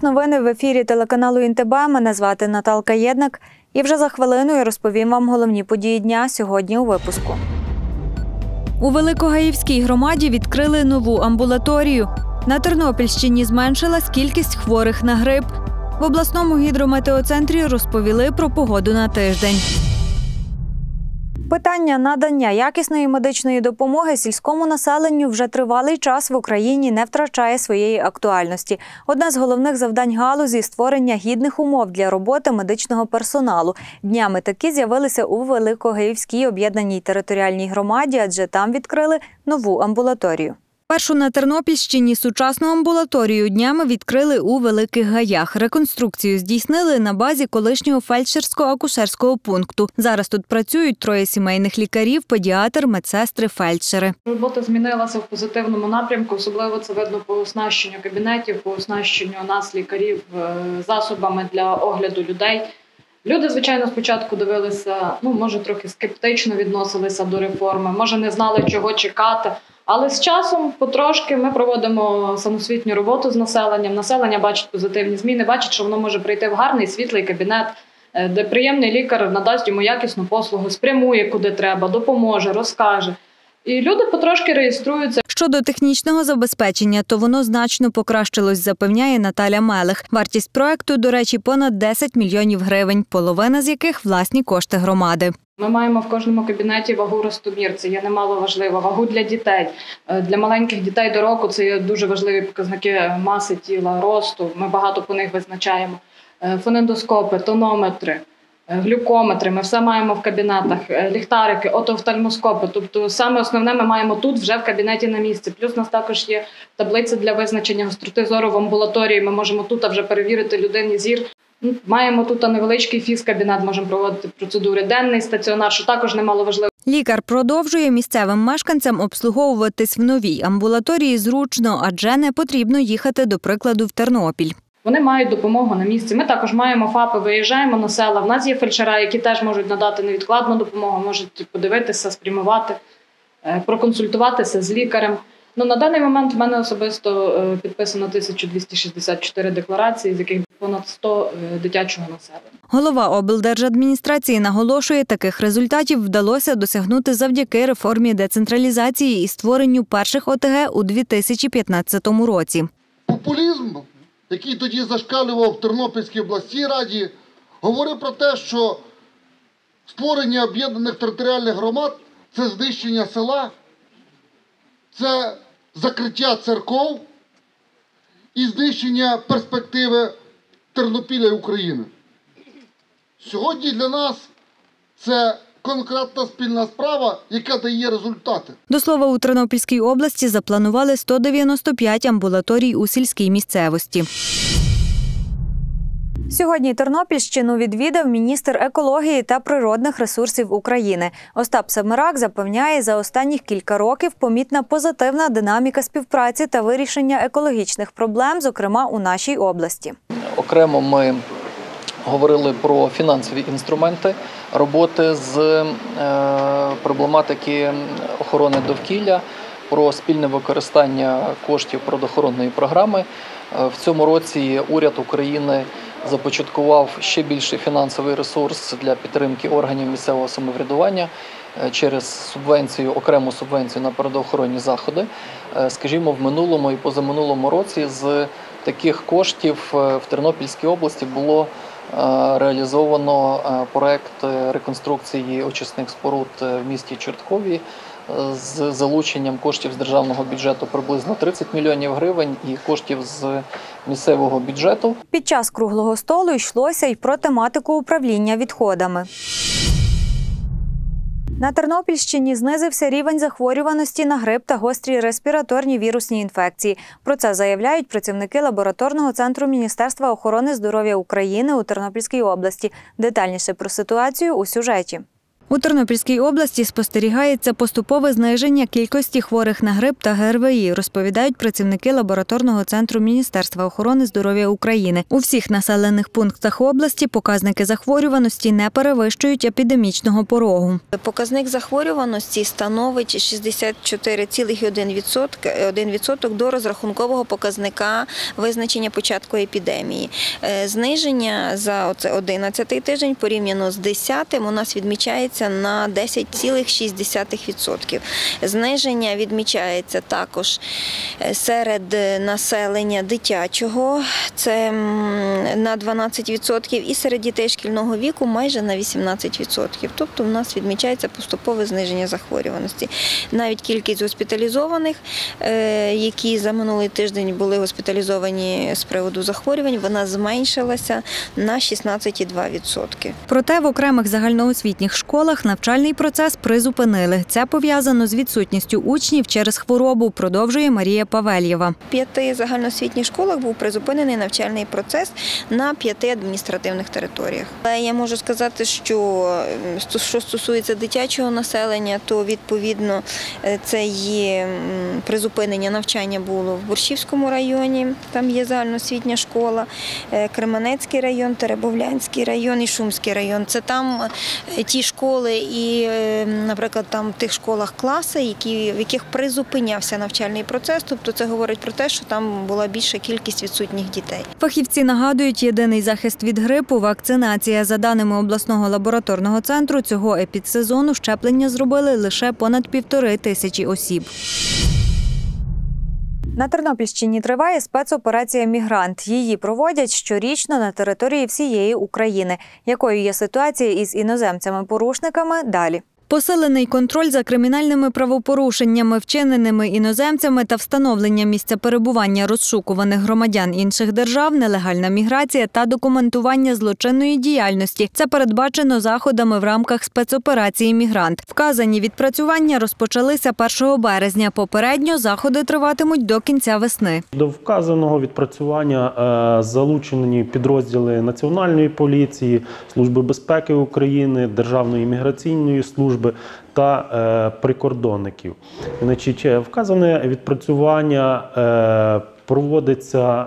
час новини в ефірі телеканалу Інтеба. Мене звати Наталка Єднак. І вже за хвилину я розповім вам головні події дня сьогодні у випуску. У Великогаївській громаді відкрили нову амбулаторію. На Тернопільщині зменшилась кількість хворих на грип. В обласному гідрометеоцентрі розповіли про погоду на тиждень. Питання надання якісної медичної допомоги сільському населенню вже тривалий час в Україні не втрачає своєї актуальності. Одне з головних завдань галузі створення гідних умов для роботи медичного персоналу. Днями такі з'явилися у Великогаївській об'єднаній територіальній громаді, адже там відкрили нову амбулаторію. Першу на Тернопільщині сучасну амбулаторію днями відкрили у Великих Гаях. Реконструкцію здійснили на базі колишнього фельдшерсько-акушерського пункту. Зараз тут працюють троє сімейних лікарів, педіатр, медсестри, фельдшери. Робота змінилася в позитивному напрямку. Особливо це видно по оснащенню кабінетів, по оснащенню нас, лікарів, е, засобами для огляду людей. Люди, звичайно, спочатку дивилися, ну може трохи скептично відносилися до реформи, може не знали, чого чекати. Але з часом потрошки ми проводимо самосвітню роботу з населенням. Населення бачить позитивні зміни, бачить, що воно може прийти в гарний світлий кабінет, е, де приємний лікар надасть йому якісну послугу, спрямує куди треба, допоможе, розкаже. І люди потрошки реєструються. Щодо технічного забезпечення, то воно значно покращилось, запевняє Наталя Мелех. Вартість проекту, до речі, понад 10 мільйонів гривень, половина з яких власні кошти громади. Ми маємо в кожному кабінеті вагу ростомір. Це є немало важливо. Вагу для дітей. Е, Для маленьких дітей до року це є дуже важливі показники маси тіла, росту. Ми багато по них визначаємо. Е, Фонендоскопи, тонометри, е, глюкометри. Ми все маємо в кабінетах, Е, ліхтарики, отоофтальмоскопи. Тобто, саме основне ми маємо тут вже в кабінеті на місці. Плюс у нас також є таблиця для визначення гостроти зору в амбулаторії. Ми можемо тут вже перевірити людині зір. Маємо тут невеличкий фіз-кабінет, можемо проводити процедури. Денний стаціонар, що також немало важливо. Лікар продовжує місцевим мешканцям обслуговуватись в новій амбулаторії зручно, адже не потрібно їхати, до прикладу, в Тернопіль. Вони мають допомогу на місці. Ми також маємо ФАПи, виїжджаємо на села. В нас є фельдшера, які теж можуть надати невідкладну допомогу, можуть подивитися, спрямувати, е, проконсультуватися з лікарем. Ну на даний момент в мене особисто е, підписано 1264 декларації, з яких понад 100 е, дитячого населення. Голова облдержадміністрації наголошує, таких результатів вдалося досягнути завдяки реформі децентралізації і створенню перших ОТГ у 2015 році. Популізм, який тоді зашкалював в Тернопільській обласній раді, говорив про те, що створення об'єднаних територіальних громад це знищення села, це закриття церков і знищення перспективи Тернопіля і України. Сьогодні для нас це конкретна спільна справа, яка дає результати. До слова, у Тернопільській області запланували 195 амбулаторій у сільській місцевості. Сьогодні Тернопільщину відвідав міністр екології та природних ресурсів України. Остап Семирак запевняє, за останніх кілька років помітна позитивна динаміка співпраці та вирішення екологічних проблем, зокрема у нашій області. Окремо ми говорили про фінансові інструменти роботи з е, проблематики охорони довкілля, про спільне використання коштів природоохоронної програми. Е, В цьому році уряд України започаткував ще більший фінансовий ресурс для підтримки органів місцевого самоврядування е, через субвенцію, окрему субвенцію на природоохоронні заходи. Е, Скажімо, в минулому і позаминулому році з таких коштів е, в Тернопільській області було реалізовано проект реконструкції очисних споруд в місті Чорткові з залученням коштів з державного бюджету приблизно 30 мільйонів гривень і коштів з місцевого бюджету. Під час круглого столу йшлося й про тематику управління відходами. На Тернопільщині знизився рівень захворюваності на грип та гострі респіраторні вірусні інфекції. Про це заявляють працівники лабораторного центру Міністерства охорони здоров'я України у Тернопільській області. Детальніше про ситуацію у сюжеті. У Тернопільській області спостерігається поступове зниження кількості хворих на грип та ГРВІ, розповідають працівники лабораторного центру Міністерства охорони здоров'я України. У всіх населених пунктах області показники захворюваності не перевищують епідемічного порогу. Показник захворюваності становить 64,1% 1% до розрахункового показника визначення початку епідемії. Е, Зниження за оце 11 тиждень порівняно з 10 у нас відмічається на 10,6%. Зниження відмічається також е, серед населення дитячого, це на 12%, і серед дітей шкільного віку майже на 18%. Тобто в нас відмічається поступове зниження захворюваності. Навіть кількість госпіталізованих, е, які за минулий тиждень були госпіталізовані з приводу захворювань, вона зменшилася на 16,2%. Проте в окремих загальноосвітніх школах навчальний процес призупинили. Це пов'язано з відсутністю учнів через хворобу, продовжує Марія Павельєва. В п'яти загальноосвітніх школах був призупинений навчальний процес на п'яти адміністративних територіях. Я можу сказати, що що стосується дитячого населення, то відповідно е, це є призупинення навчання було в Борщівському районі, там є загальноосвітня школа, е, Кременецький район, Теребовлянський район і Шумський район. Це там е, ті школи і, е, наприклад, там в тих школах класи, які, в яких призупинявся навчальний процес. Тобто це говорить про те, що там була більша кількість відсутніх дітей. Фахівці нагадують, єдиний захист від грипу вакцинація. За даними обласного лабораторного центру, цього епідсезону щеплення зробили лише понад півтори тисячі осіб. На Тернопільщині триває спецоперація Мігрант. Її проводять щорічно на території всієї України. Якою є ситуація із іноземцями-порушниками? Далі. Посилений контроль за кримінальними правопорушеннями, вчиненими іноземцями та встановлення місця перебування розшукуваних громадян інших держав, нелегальна міграція та документування злочинної діяльності. Це передбачено заходами в рамках спецоперації Мігрант. Вказані відпрацювання розпочалися 1 березня. Попередньо заходи триватимуть до кінця весни. До вказаного відпрацювання е, залучені підрозділи Національної поліції, Служби безпеки України, Державної міграційної служби та е, прикордонників. Значить, е, вказане відпрацювання е, проводиться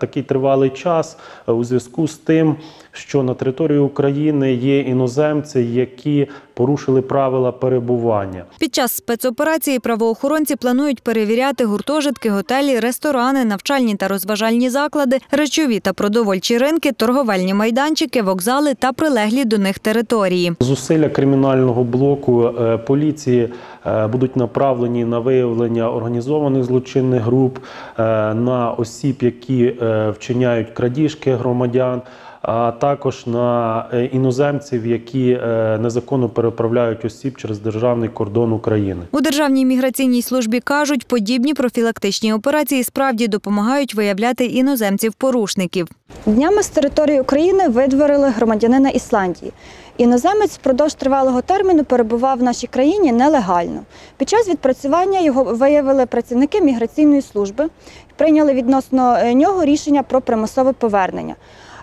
такий тривалий час у зв'язку з тим, що на території України є іноземці, які порушили правила перебування. Під час спецоперації правоохоронці планують перевіряти гуртожитки, готелі, ресторани, навчальні та розважальні заклади, речові та продовольчі ринки, торговельні майданчики, вокзали та прилеглі до них території. Зусилля кримінального блоку е, поліції е, будуть направлені на виявлення організованих злочинних груп, е, на осіб, які вчиняють крадіжки громадян. А також на е, іноземців, які е, незаконно переправляють осіб через державний кордон України. У Державній міграційній службі кажуть, подібні профілактичні операції справді допомагають виявляти іноземців-порушників. Днями з території України видворили громадянина Ісландії. Іноземець впродовж тривалого терміну перебував в нашій країні нелегально. Під час відпрацювання його виявили працівники міграційної служби, прийняли відносно е, нього рішення про примусове повернення.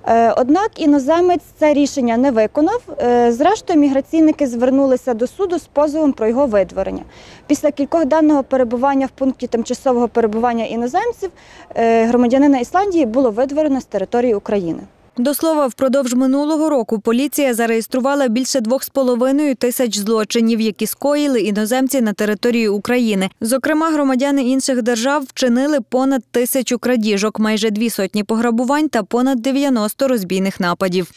Е, Однак іноземець це рішення не виконав. Е, Зрештою, міграційники звернулися до суду з позовом про його видворення. Після кількох денного перебування в пункті тимчасового перебування іноземців е, громадянина Ісландії було видворено з території України. До слова, впродовж минулого року поліція зареєструвала більше 2,5 тисяч злочинів, які скоїли іноземці на території України. Зокрема, громадяни інших держав вчинили понад тисячу крадіжок, майже дві сотні пограбувань та понад 90 розбійних нападів.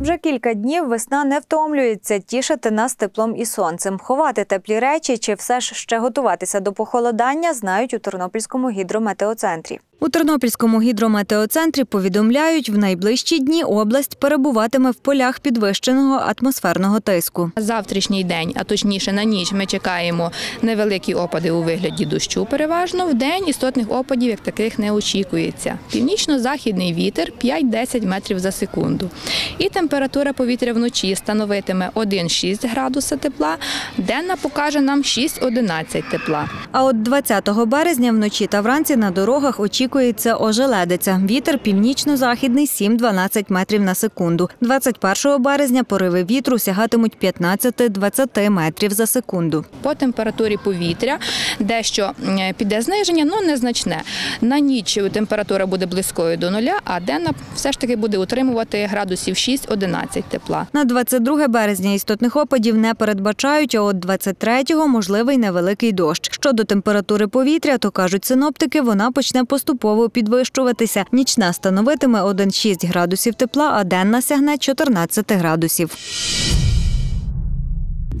Вже кілька днів весна не втомлюється тішити нас теплом і сонцем. Ховати теплі речі чи все ж ще готуватися до похолодання знають у Тернопільському гідрометеоцентрі. У Тернопільському гідрометеоцентрі повідомляють, в найближчі дні область перебуватиме в полях підвищеного атмосферного тиску. Завтрашній день, а точніше на ніч, ми чекаємо невеликі опади у вигляді дощу. Переважно в день істотних опадів як таких не очікується. Північно-західний вітер 5-10 метрів за секунду. І температура повітря вночі становитиме 1-6 градуса тепла, денна покаже нам 6-11 тепла. А от 20 березня вночі та вранці на дорогах очікують очікується ожеледиця. Вітер північно-західний 7-12 метрів на секунду. 21 березня пориви вітру сягатимуть 15-20 метрів за секунду. По температурі повітря дещо піде зниження, ну незначне. На ніч температура буде близькою до нуля, а денна все ж таки буде утримувати градусів 6-11 тепла. На 22 березня істотних опадів не передбачають, а от 23-го можливий невеликий дощ. Щодо температури повітря, то кажуть синоптики, вона почне поступово підвищуватися. Нічна становитиме 1,6 градусів тепла, а денна сягне 14 градусів.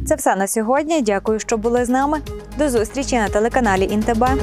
Це все на сьогодні. Дякую, що були з нами. До зустрічі на телеканалі Інтебе.